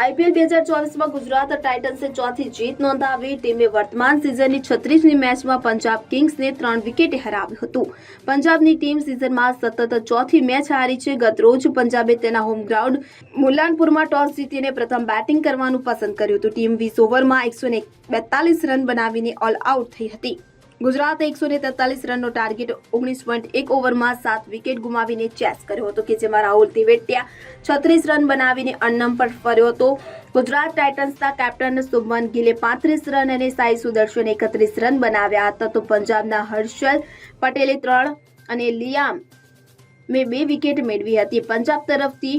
IPL બે હજાર ચોવીસમાં ગુજરાત ટાઇટન્સે ચોથી જીત નોંધાવી. ટીમે વર્તમાન સિઝનની છત્રીસમી મેચમાં પંજાબ કિંગ્સને ત્રણ વિકેટે હરાવ્યું હતું. પંજાબની ટીમ સિઝનમાં સતત ચોથી મેચ હારી છે. ગત રોજ પંજાબે તેના હોમ ગ્રાઉન્ડ મુલાનપુરમાં ટોસ જીતીને પ્રથમ બેટિંગ કરવાનું પસંદ કર્યું હતું. ટીમ વીસ ઓવરમાં એકસો બેતાલીસ રન બનાવીને ઓલ આઉટ થઈ હતી. ગુજરાતે એકસો ને તેતાલીસ રનનો ટાર્ગેટ ઓગણીસ પોઈન્ટ એક ઓવરમાં સાત વિકેટ ગુમાવીને ચેસ કર્યો હતો કે જેમાં રાહુલ તિવેટિયા છત્રીસ રન બનાવીને અન્નમ પર ફર્યો હતો. ગુજરાત ટાઇટન્સના કેપ્ટન શુભમન ગિલે પાંત્રીસ રન અને સાઈ સુદર્શન એકત્રીસ રન બનાવ્યા હતા. તો પંજાબના હર્ષલ પટેલે ત્રણ અને લિયામ મેં બે વિકેટ મેળવી હતી. પંજાબ તરફથી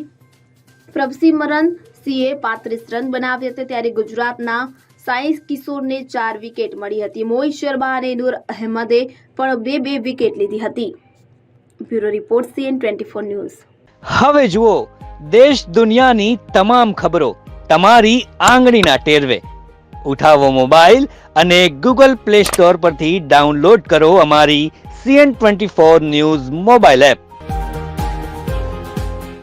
પ્રભસિમરન સિંહે પાંત્રીસ રન બનાવ્યા હતા. ત્યારે ગુજરાતના સાઈ કિશોરને ચાર વિકેટ મળી હતી. મોહિત શર્મા અને નૂર અહેમદે પણ બે બે વિકેટ લીધી હતી. Bureau report CN twenty four news. હવે જુઓ, દેશ દુનિયાની તમામ ખબરો તમારી આંગળીના ટેરવે. ઉઠાવો મોબાઈલ અને ગૂગલ પ્લે સ્ટોર પરથી ડાઉનલોડ કરો અમારી CN twenty four news mobile app.